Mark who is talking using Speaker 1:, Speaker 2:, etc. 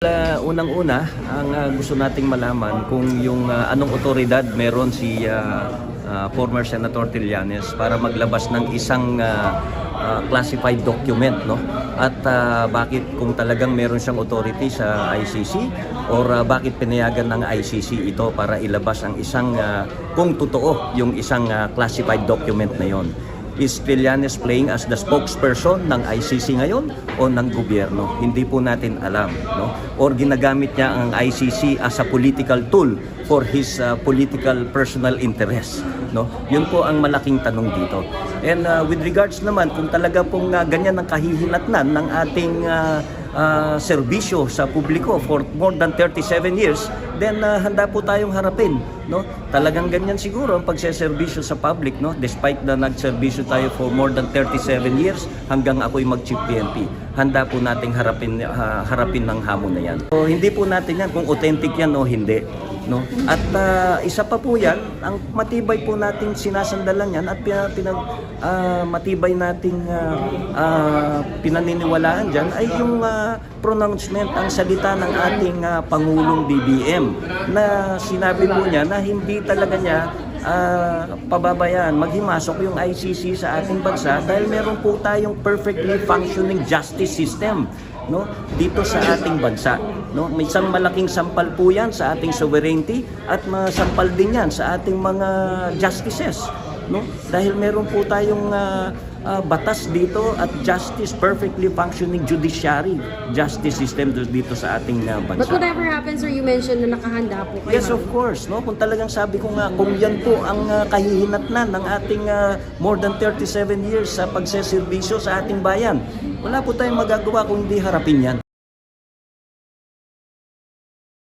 Speaker 1: Uh, unang-una, ang uh, gusto nating malaman kung yung uh, anong otoridad meron si uh, uh, former Senator Trillanes para maglabas ng isang uh, uh, classified document, no? At uh, bakit kung talagang meron siyang authority sa ICC or uh, bakit pinayagan ng ICC ito para ilabas ang isang uh, kung totoo yung isang uh, classified document na yon. Is Trillanes playing as the spokesperson ng ICC ngayon o ng gobyerno? Hindi po natin alam. No? Or ginagamit niya ang ICC as a political tool for his uh, political personal interest. No? Yun po ang malaking tanong dito. And uh, with regards naman, kung talaga pong uh, ganyan ang kahihinatnan ng ating uh, uh, serbisyo sa publiko for more than 37 years, then uh, handa po tayong harapin. No? Talagang ganyan siguro ang pagseserbisyo sa public, no? despite na nagserbisyo tayo for more than 37 years hanggang ako'y mag-chief PNP. Handa po nating harapin, ha- harapin ng hamon na yan. So, hindi po natin yan kung authentic yan o hindi. No? At uh, isa pa po yan, ang matibay po nating sinasandalan yan at pinag, ah, matibay nating ah, ah, pinaniniwalaan dyan ay yung ah, pronouncement, ang salita ng ating ah, Pangulong BBM na sinabi po niya na hindi talaga niya ah, pababayaan maghimasok yung ICC sa ating bansa dahil meron po tayong perfectly functioning justice system no? Dito sa ating bansa no? May isang malaking sampal po yan sa ating sovereignty at masampal din yan sa ating mga justices no dahil meron po tayong ah, ah, batas dito at justice perfectly functioning judiciary justice system dito sa ating ah, bansa
Speaker 2: But whatever happens, sir, you mentioned na nakahanda po kayo.
Speaker 1: Yes, of course. No? Kung talagang sabi ko nga, kung yan po ang uh, kahihinatnan ng ating ah, more than 37 years sa pagseserbisyo sa ating bayan, wala po tayong magagawa kung hindi harapin yan.